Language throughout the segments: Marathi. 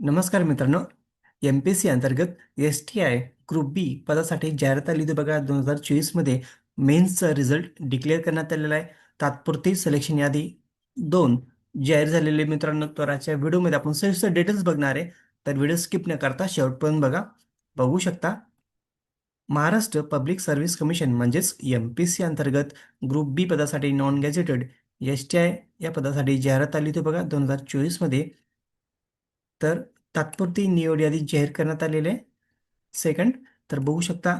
नमस्कार मित्रांनो. एम पी एस सी अंतर्गत S T I group B पदासाठी जाहिरात आली होती बघा दोन हजार चोवीसमध्ये मेन्सचा रिझल्ट डिक्लेअर करण्यात आलेला आहे. तात्पुरती सिलेक्शन यादी दोन जाहीर झालेले मित्रांनो तर आजच्या व्हिडिओमध्ये आपण सविस्तर डिटेल्स बघणार आहे. तर व्हिडिओ स्किप न करता शेवटपर्यंत बघा. बघू शकता. महाराष्ट्र पब्लिक सर्व्हिस कमिशन म्हणजेच एम पी सी अंतर्गत ग्रुप बी पदासाठी non gazetted S T I या पदासाठी जाहिरात आली होती बघा दोन हजार चोवीसमध्ये तर तात्पुरती निवड यादी जाहीर करण्यात आलेली आहे. सेकंड तर बघू शकता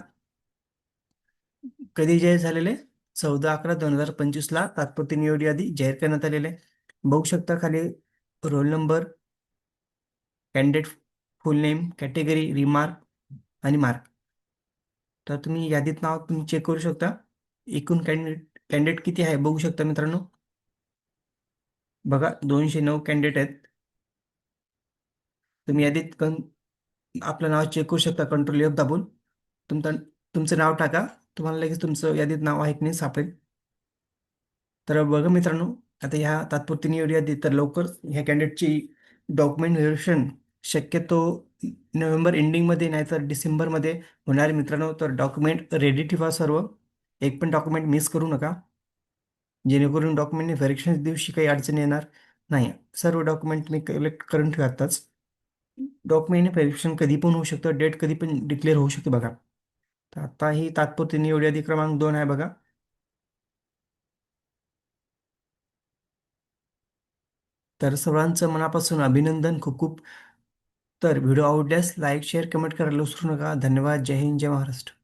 कधी जाहीर झालेले चौदा अकरा दोन हजार पंचवीसला तात्पुरती निवड यादी जाहीर करण्यात आलेली आहे. बघू शकता खाली roll number candidate full name category remark आणि मार्क तर तुम्ही यादीत नाव तुम्ही चेक करू शकता. एकूण कॅन्डिडेट कॅन्डिडेट किती आहे? बघू शकता मित्रांनो. बघा दोनशे नऊ कॅन्डिडेट आहेत. तुम्ही यादीत कं आपलं नाव चेक करू शकता कंट्रोल एफ दाबून. तुमचं तुमचं नाव टाका. तुम्हाला लगेच तुमचं यादीत नाव आहे की नाही सापडेल. तर बघा मित्रांनो आता ह्या तात्पुरती निवड यादी तर लवकर ह्या कॅन्डिडेटची डॉक्युमेंट व्हेरिफिकेशन शक्यतो नोव्हेंबर एंडिंगमध्ये नाहीतर डिसेंबरमध्ये होणार मित्रांनो. तर डॉक्युमेंट रेडी ठेवा सर्व. एक पण डॉक्युमेंट मिस करू नका. जेणेकरून डॉक्युमेंट व्हेरिफिकेशन दिवशी काही अडचण येणार नाही सर्व डॉक्युमेंट तुम्ही कलेक्ट करून ठेवा आत्ताच. डॉक्युमेंट व्हेरिफिकेशन कधी पण होऊ शकतं. डेट कधी पण डिक्लेअर होऊ शकते बघा. तर आता ही तात्पुरती निवड यादी क्रमांक दोन आहे बघा. तर सर्वांचं मनापासून अभिनंदन. खूप खूप. तर व्हिडिओ आवडल्यास लाईक शेअर कमेंट करायला विसरू नका. धन्यवाद. जय हिंद. जय महाराष्ट्र.